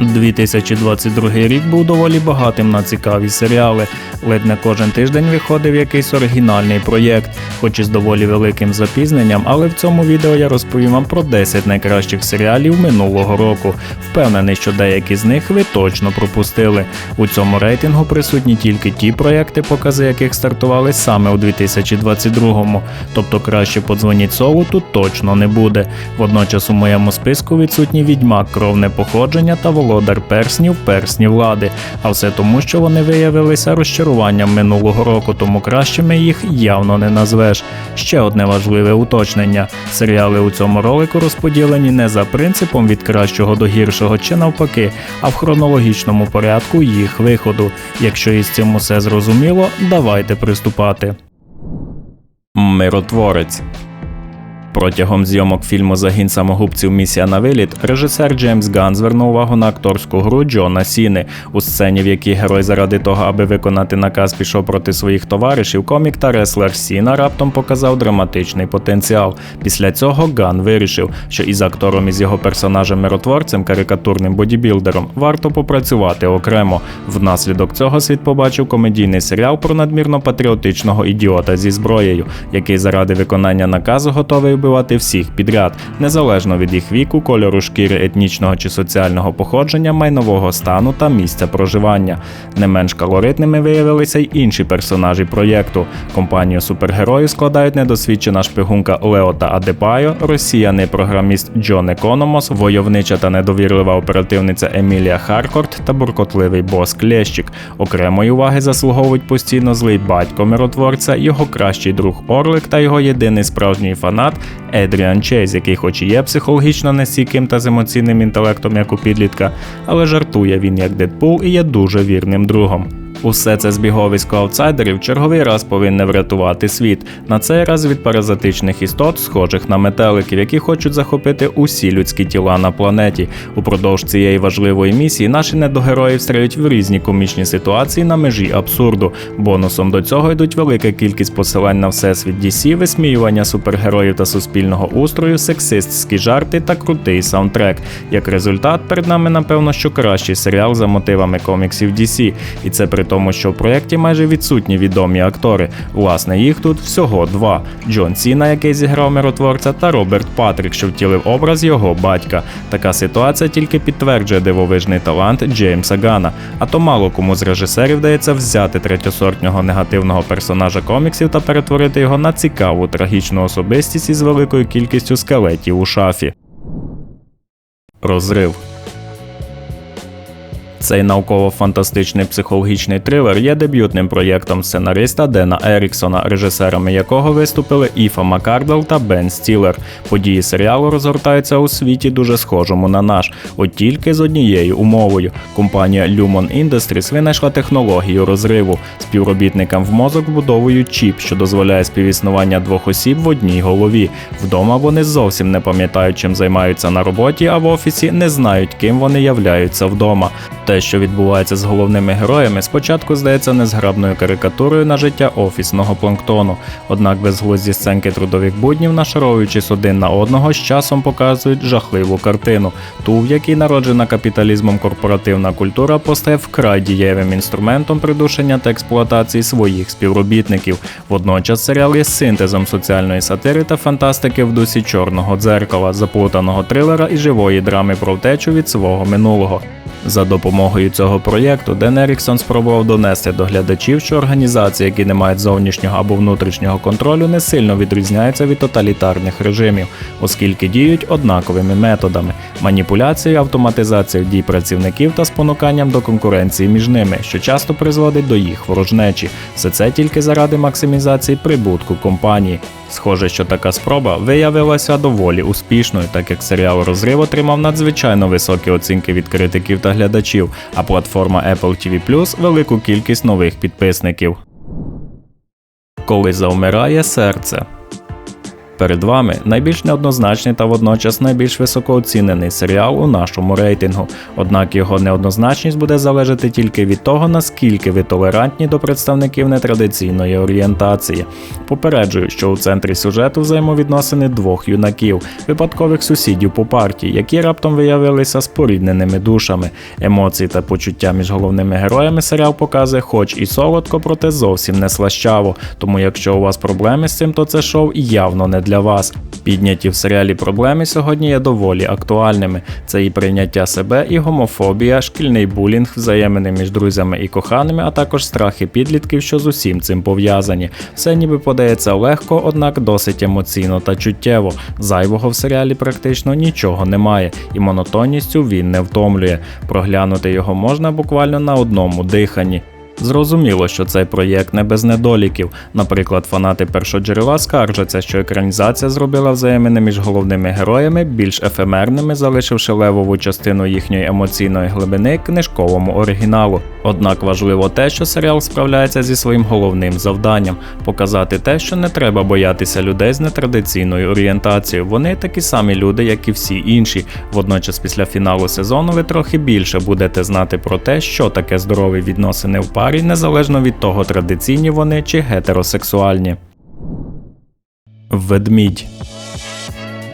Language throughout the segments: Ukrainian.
2022 рік був доволі багатим на цікаві серіали. Ледь не кожен тиждень виходив якийсь оригінальний проєкт, хоч і з доволі великим запізненням, але в цьому відео я розповім вам про 10 найкращих серіалів минулого року. Впевнений, що деякі з них ви точно пропустили. У цьому рейтингу присутні тільки ті проєкти, покази яких стартували саме у 2022-му. Тобто краще подзвоніть сову тут точно не буде. Водночас у моєму списку відсутні відьмак, кровне походження та володар перснів, персні влади. А все тому, що вони виявилися розчаруванням минулого року, тому кращими їх явно не назвеш. Ще одне важливе уточнення: серіали у цьому ролику розподілені не за принципом від кращого до гіршого чи навпаки, а в хронологічному порядку їх виходу. Якщо із цим усе зрозуміло, давайте приступати. Миротворець Протягом зйомок фільму Загін самогубців Місія на виліт режисер Джеймс Ган звернув увагу на акторську гру Джона Сіни у сцені, в якій герой заради того, аби виконати наказ, пішов проти своїх товаришів. Комік та реслер Сіна раптом показав драматичний потенціал. Після цього Ган вирішив, що із актором із його персонажем миротворцем, карикатурним бодібілдером, варто попрацювати окремо. Внаслідок цього світ побачив комедійний серіал про надмірно патріотичного ідіота зі зброєю, який заради виконання наказу готовий вбивати всіх підряд, незалежно від їх віку, кольору шкіри, етнічного чи соціального походження, майнового стану та місця проживання. Не менш калоритними виявилися й інші персонажі проєкту. Компанію супергероїв складають недосвідчена шпигунка Леота Адепайо, росіяни програміст Джон Економос, войовнича та недовірлива оперативниця Емілія Харкорт та буркотливий бос Клещик. Окремої уваги заслуговують постійно злий батько миротворця, його кращий друг Орлик та його єдиний справжній фанат Едріан Чейз, який хоч і є психологічно нестійким та з емоційним інтелектом, як у підлітка, але жартує він як Дедпул і є дуже вірним другом. Усе це збіговисько аутсайдерів черговий раз повинне врятувати світ. На цей раз від паразитичних істот, схожих на метеликів, які хочуть захопити усі людські тіла на планеті. Упродовж цієї важливої місії наші недогерої встряють в різні комічні ситуації на межі абсурду. Бонусом до цього йдуть велика кількість посилань на всесвіт DC, висміювання супергероїв та суспільного устрою, сексистські жарти та крутий саундтрек. Як результат, перед нами напевно, що кращий серіал за мотивами коміксів DC. і це при тому, що в проєкті майже відсутні відомі актори. Власне, їх тут всього два: Джон Сіна, який зіграв миротворця, та Роберт Патрік, що втілив образ його батька. Така ситуація тільки підтверджує дивовижний талант Джеймса Гана. А то мало кому з режисерів вдається взяти третьосортнього негативного персонажа коміксів та перетворити його на цікаву трагічну особистість із великою кількістю скелетів у шафі. Розрив цей науково-фантастичний психологічний трилер є дебютним проєктом сценариста Дена Еріксона, режисерами якого виступили Іфа Макардел та Бен Стілер. Події серіалу розгортаються у світі дуже схожому на наш, от тільки з однією умовою. Компанія Lumon Industries винайшла технологію розриву. Співробітникам в мозок вбудовують чіп, що дозволяє співіснування двох осіб в одній голові. Вдома вони зовсім не пам'ятають, чим займаються на роботі, а в офісі не знають, ким вони являються вдома. Те, що відбувається з головними героями, спочатку здається незграбною карикатурою на життя офісного планктону. Однак безглузді сценки трудових буднів, нашаровуючись один на одного, з часом показують жахливу картину, ту, в якій народжена капіталізмом корпоративна культура постає вкрай дієвим інструментом придушення та експлуатації своїх співробітників. Водночас серіал є синтезом соціальної сатири та фантастики в дусі чорного дзеркала, заплутаного трилера і живої драми про втечу від свого минулого. За допомогою цього проєкту Ден Еріксон спробував донести до глядачів, що організації, які не мають зовнішнього або внутрішнього контролю, не сильно відрізняються від тоталітарних режимів, оскільки діють однаковими методами маніпуляцією, автоматизацією дій працівників та спонуканням до конкуренції між ними, що часто призводить до їх ворожнечі. Все це тільки заради максимізації прибутку компанії. Схоже, що така спроба виявилася доволі успішною, так як серіал Розрив отримав надзвичайно високі оцінки від критиків та глядачів, а платформа Apple TV Plus велику кількість нових підписників. Коли завмирає серце. Перед вами найбільш неоднозначний та водночас найбільш високооцінений серіал у нашому рейтингу. Однак його неоднозначність буде залежати тільки від того, наскільки ви толерантні до представників нетрадиційної орієнтації. Попереджую, що у центрі сюжету взаємовідносини двох юнаків, випадкових сусідів по партії, які раптом виявилися спорідненими душами. Емоції та почуття між головними героями серіал показує, хоч і солодко, проте зовсім не слащаво. Тому, якщо у вас проблеми з цим, то це шоу явно не вас. Підняті в серіалі проблеми сьогодні є доволі актуальними. Це і прийняття себе, і гомофобія, шкільний булінг, взаємини між друзями і коханими, а також страхи підлітків, що з усім цим пов'язані. Все ніби подається легко, однак досить емоційно та чуттєво. Зайвого в серіалі практично нічого немає, і монотонністю він не втомлює. Проглянути його можна буквально на одному диханні. Зрозуміло, що цей проєкт не без недоліків. Наприклад, фанати першоджерела скаржаться, що екранізація зробила взаємини між головними героями більш ефемерними, залишивши левову частину їхньої емоційної глибини книжковому оригіналу. Однак важливо те, що серіал справляється зі своїм головним завданням показати те, що не треба боятися людей з нетрадиційною орієнтацією. Вони такі самі люди, як і всі інші. Водночас, після фіналу сезону, ви трохи більше будете знати про те, що таке здорові відносини в парі, незалежно від того, традиційні вони чи гетеросексуальні. Ведмідь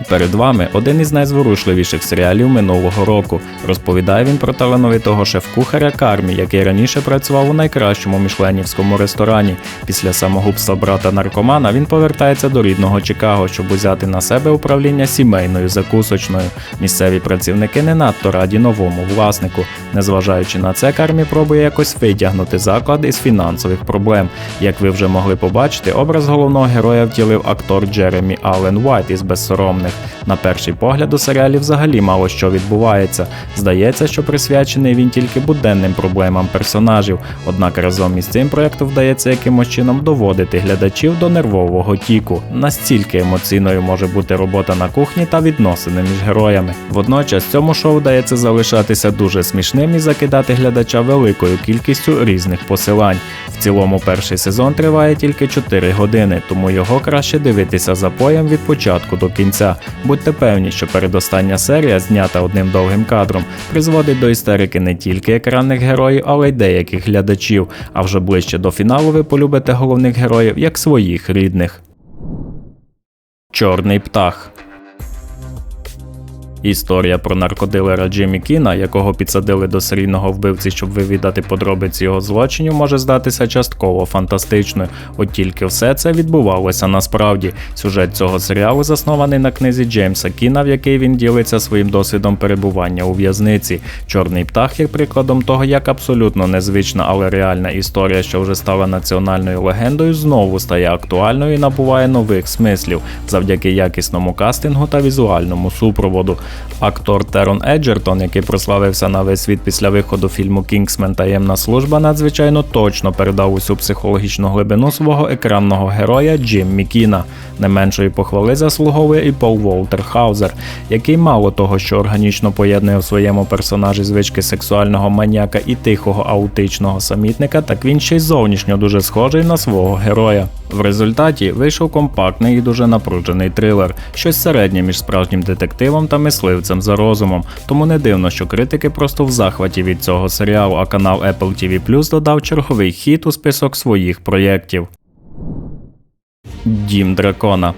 Перед вами один із найзворушливіших серіалів минулого року. Розповідає він про талановитого шеф-кухаря Кармі, який раніше працював у найкращому мішленівському ресторані. Після самогубства брата наркомана він повертається до рідного Чикаго, щоб узяти на себе управління сімейною закусочною. Місцеві працівники не надто раді новому власнику. Незважаючи на це, Кармі пробує якось витягнути заклад із фінансових проблем. Як ви вже могли побачити, образ головного героя втілив актор Джеремі Аллен Уайт із безсоромних. На перший погляд у серіалі взагалі мало що відбувається. Здається, що присвячений він тільки буденним проблемам персонажів. Однак разом із цим проєкту вдається якимось чином доводити глядачів до нервового тіку. Настільки емоційною може бути робота на кухні та відносини між героями. Водночас цьому шоу вдається залишатися дуже смішним і закидати глядача великою кількістю різних посилань. В цілому перший сезон триває тільки 4 години, тому його краще дивитися запоєм від початку до кінця. Будьте певні, що передостання серія, знята одним довгим кадром, призводить до істерики не тільки екранних героїв, але й деяких глядачів. А вже ближче до фіналу ви полюбите головних героїв як своїх рідних. Чорний птах. Історія про наркодилера Джиммі Кіна, якого підсадили до серійного вбивці, щоб вивідати подробиці його злочинів, може здатися частково фантастичною. От тільки все це відбувалося насправді. Сюжет цього серіалу заснований на книзі Джеймса Кіна, в якій він ділиться своїм досвідом перебування у в'язниці. Чорний птах є прикладом того, як абсолютно незвична, але реальна історія, що вже стала національною легендою, знову стає актуальною і набуває нових смислів завдяки якісному кастингу та візуальному супроводу. Актор Терон Еджертон, який прославився на весь світ після виходу фільму Кінгсмен Таємна служба, надзвичайно точно передав усю психологічну глибину свого екранного героя Джиммі Кіна. Не меншої похвали заслуговує і Пол Волтер Хаузер, який мало того, що органічно поєднує в своєму персонажі звички сексуального маніяка і тихого аутичного самітника, так він ще й зовнішньо дуже схожий на свого героя. В результаті вийшов компактний і дуже напружений трилер, щось середнє між справжнім детективом та мисливцем за розумом. Тому не дивно, що критики просто в захваті від цього серіалу, а канал Apple TV Plus додав черговий хіт у список своїх проєктів. Дім дракона.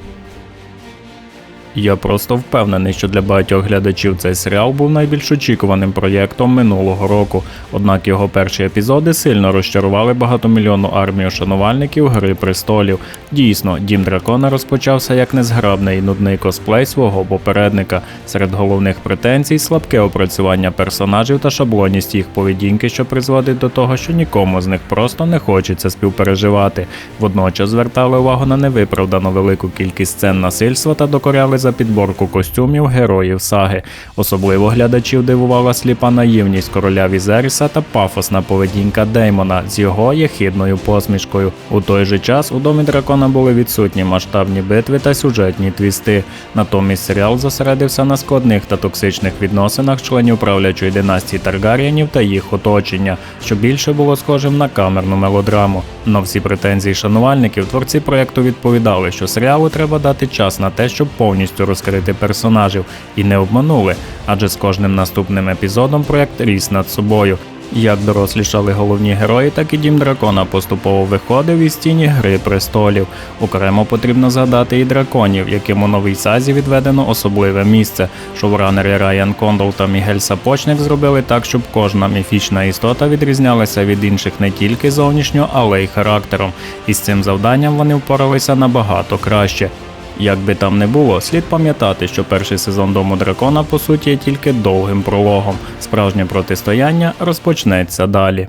Я просто впевнений, що для багатьох глядачів цей серіал був найбільш очікуваним проєктом минулого року. Однак його перші епізоди сильно розчарували багатомільйонну армію шанувальників Гри престолів. Дійсно, дім дракона розпочався як незграбний і нудний косплей свого попередника. Серед головних претензій слабке опрацювання персонажів та шаблонність їх поведінки, що призводить до того, що нікому з них просто не хочеться співпереживати. Водночас звертали увагу на невиправдано велику кількість сцен насильства та докоряли за підборку костюмів героїв саги. Особливо глядачів дивувала сліпа наївність короля Візеріса та пафосна поведінка Деймона з його єхидною посмішкою. У той же час у домі дракона були відсутні масштабні битви та сюжетні твісти. Натомість серіал зосередився на складних та токсичних відносинах членів правлячої династії Таргарієнів та їх оточення, що більше було схожим на камерну мелодраму. На всі претензії шанувальників творці проєкту відповідали, що серіалу треба дати час на те, щоб повністю розкрити персонажів, і не обманули, адже з кожним наступним епізодом проєкт ріс над собою. Як дорослішали головні герої, так і дім дракона поступово виходив із тіні Гри престолів. Окремо потрібно згадати і драконів, яким у новій сазі відведено особливе місце. Шоуранери Райан Кондол та Мігель Сапочник зробили так, щоб кожна міфічна істота відрізнялася від інших не тільки зовнішньо, але й характером. І з цим завданням вони впоралися набагато краще. Як би там не було, слід пам'ятати, що перший сезон Дому дракона по суті є тільки довгим прологом. Справжнє протистояння розпочнеться далі.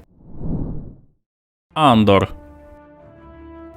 Андор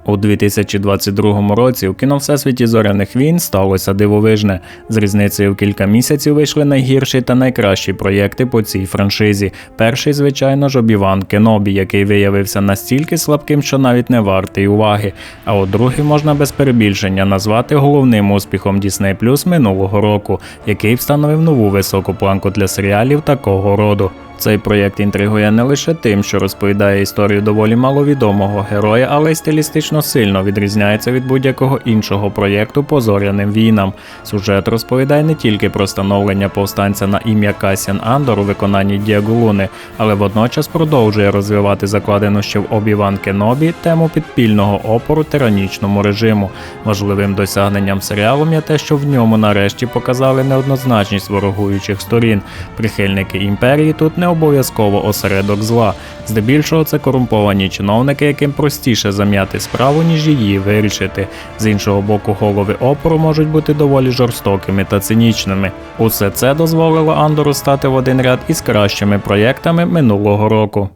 у 2022 році у кіно Всесвіті зоряних війн сталося дивовижне. З різницею в кілька місяців вийшли найгірші та найкращі проєкти по цій франшизі. Перший, звичайно ж, Обіван Кенобі, який виявився настільки слабким, що навіть не вартий уваги. А от другий можна без перебільшення назвати головним успіхом Disney Plus минулого року, який встановив нову високу планку для серіалів такого роду. Цей проєкт інтригує не лише тим, що розповідає історію доволі маловідомого героя, але й стилістично сильно відрізняється від будь-якого іншого проєкту по зоряним війнам. Сюжет розповідає не тільки про становлення повстанця на ім'я Касян Андор у виконанні Дієго Луни, але водночас продовжує розвивати закладену ще в Обіван Кенобі тему підпільного опору тиранічному режиму. Важливим досягненням серіалу є те, що в ньому нарешті показали неоднозначність ворогуючих сторін. Прихильники імперії тут не обов'язково осередок зла. Здебільшого це корумповані чиновники, яким простіше зам'яти справу, ніж її вирішити. З іншого боку, голови опору можуть бути доволі жорстокими та цинічними. Усе це дозволило Андору стати в один ряд із кращими проєктами минулого року.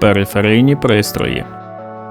Периферійні пристрої.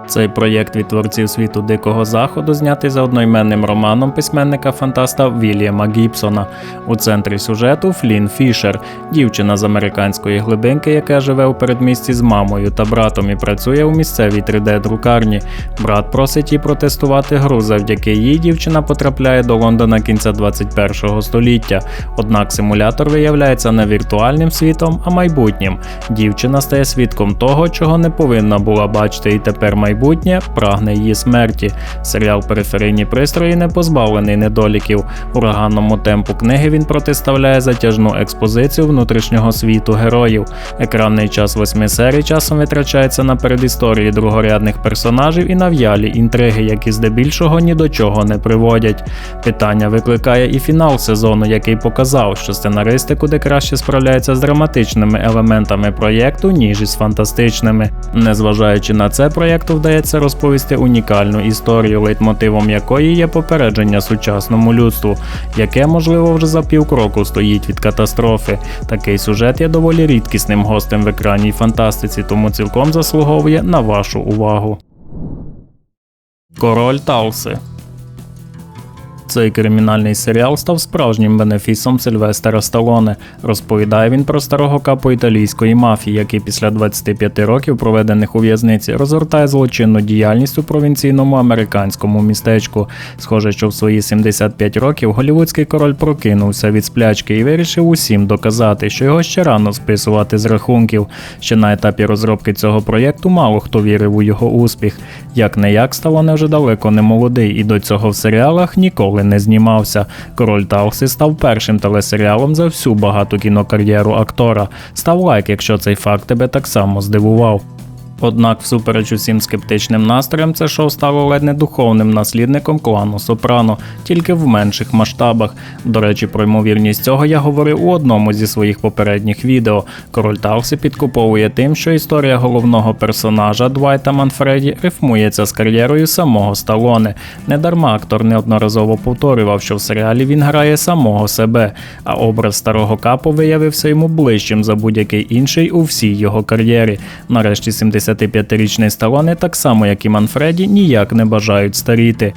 Цей проєкт від творців світу Дикого Заходу знятий за одноіменним романом письменника фантаста Вільяма Гібсона. У центрі сюжету Флін Фішер, дівчина з американської глибинки, яка живе у передмісті з мамою та братом і працює у місцевій 3D-друкарні. Брат просить її протестувати гру, завдяки їй дівчина потрапляє до Лондона кінця 21 століття. Однак симулятор виявляється не віртуальним світом, а майбутнім. Дівчина стає свідком того, чого не повинна була бачити, і тепер майбутнє майбутнє прагне її смерті. Серіал Периферійні пристрої не позбавлений недоліків. Ураганному темпу книги він протиставляє затяжну експозицію внутрішнього світу героїв. Екранний час восьми серій часом витрачається на передісторії другорядних персонажів і нав'ялі інтриги, які здебільшого ні до чого не приводять. Питання викликає і фінал сезону, який показав, що сценаристи куди краще справляються з драматичними елементами проєкту, ніж із фантастичними. Незважаючи на це, проєкту вдається розповісти унікальну історію, лейтмотивом якої є попередження сучасному людству, яке, можливо, вже за півкроку стоїть від катастрофи. Такий сюжет є доволі рідкісним гостем в екранній фантастиці, тому цілком заслуговує на вашу увагу. Король Талси цей кримінальний серіал став справжнім бенефісом Сильвестера Сталоне. Розповідає він про старого капу італійської мафії, який після 25 років, проведених у в'язниці, розгортає злочинну діяльність у провінційному американському містечку. Схоже, що в свої 75 років голівудський король прокинувся від сплячки і вирішив усім доказати, що його ще рано списувати з рахунків. Ще на етапі розробки цього проєкту мало хто вірив у його успіх. Як не як Сталоне вже далеко не молодий, і до цього в серіалах ніколи не знімався. Король Талси став першим телесеріалом за всю багату кінокар'єру актора. Став лайк, якщо цей факт тебе так само здивував. Однак, всупереч усім скептичним настроям, це шоу стало ледь не духовним наслідником клану Сопрано, тільки в менших масштабах. До речі, про ймовірність цього я говорив у одному зі своїх попередніх відео. Король Талсі підкуповує тим, що історія головного персонажа Двайта Манфреді рифмується з кар'єрою самого Сталоне. Недарма актор неодноразово повторював, що в серіалі він грає самого себе, а образ старого капу виявився йому ближчим за будь-який інший у всій його кар'єрі. Нарешті 70 25-річний Сталоне, так само як і Манфреді, ніяк не бажають старіти.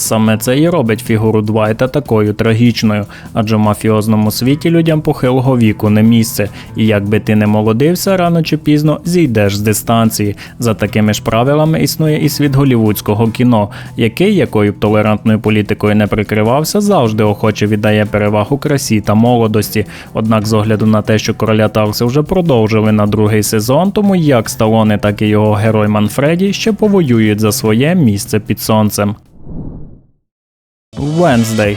Саме це і робить фігуру Двайта такою трагічною, адже в мафіозному світі людям похилого віку не місце, і якби ти не молодився, рано чи пізно зійдеш з дистанції. За такими ж правилами існує і світ голівудського кіно, який, якою б толерантною політикою не прикривався, завжди охоче віддає перевагу красі та молодості. Однак, з огляду на те, що короля Тарси вже продовжили на другий сезон, тому як Сталоне, так і його герой Манфреді ще повоюють за своє місце під сонцем. Wednesday.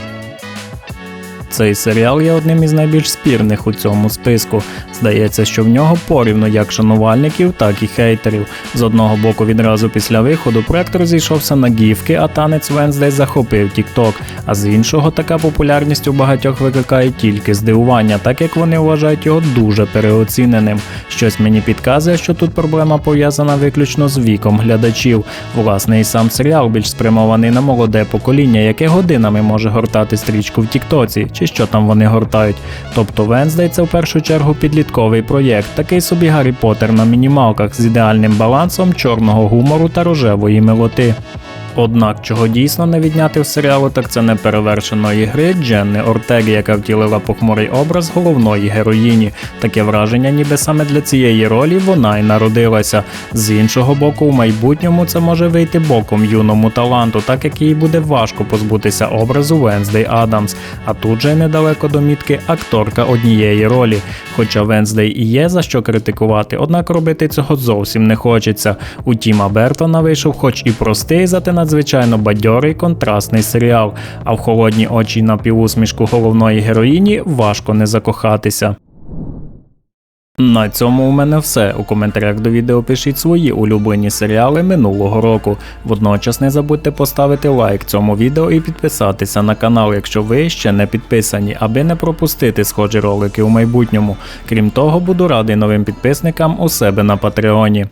Цей серіал є одним із найбільш спірних у цьому списку. Здається, що в нього порівно як шанувальників, так і хейтерів. З одного боку, відразу після виходу проект розійшовся на гівки, а танець Wednesday захопив TikTok, а з іншого така популярність у багатьох викликає тільки здивування, так як вони вважають його дуже переоціненим. Щось мені підказує, що тут проблема пов'язана виключно з віком глядачів. Власне, і сам серіал більш спрямований на молоде покоління, яке годинами може гортати стрічку в Тіктоці, чи що там вони гортають. Тобто Wednesday – це в першу чергу підлітковий проєкт, такий собі Гаррі Поттер на мінімалках з ідеальним балансом чорного гумору та рожевої милоти. Однак, чого дійсно не відняти в серіалу, так це неперевершеної гри Дженни Ортеги, яка втілила похмурий образ головної героїні. Таке враження, ніби саме для цієї ролі вона й народилася. З іншого боку, в майбутньому це може вийти боком юному таланту, так як їй буде важко позбутися образу Венздей Адамс. А тут же недалеко до мітки акторка однієї ролі. Хоча Венздей і є за що критикувати, однак робити цього зовсім не хочеться. У Тіма Бертона вийшов, хоч і простий, зате надзвичайно бадьорий контрастний серіал. А в холодні очі на півусмішку головної героїні важко не закохатися. На цьому у мене все. У коментарях до відео пишіть свої улюблені серіали минулого року. Водночас не забудьте поставити лайк цьому відео і підписатися на канал, якщо ви ще не підписані, аби не пропустити схожі ролики у майбутньому. Крім того, буду радий новим підписникам у себе на Патреоні.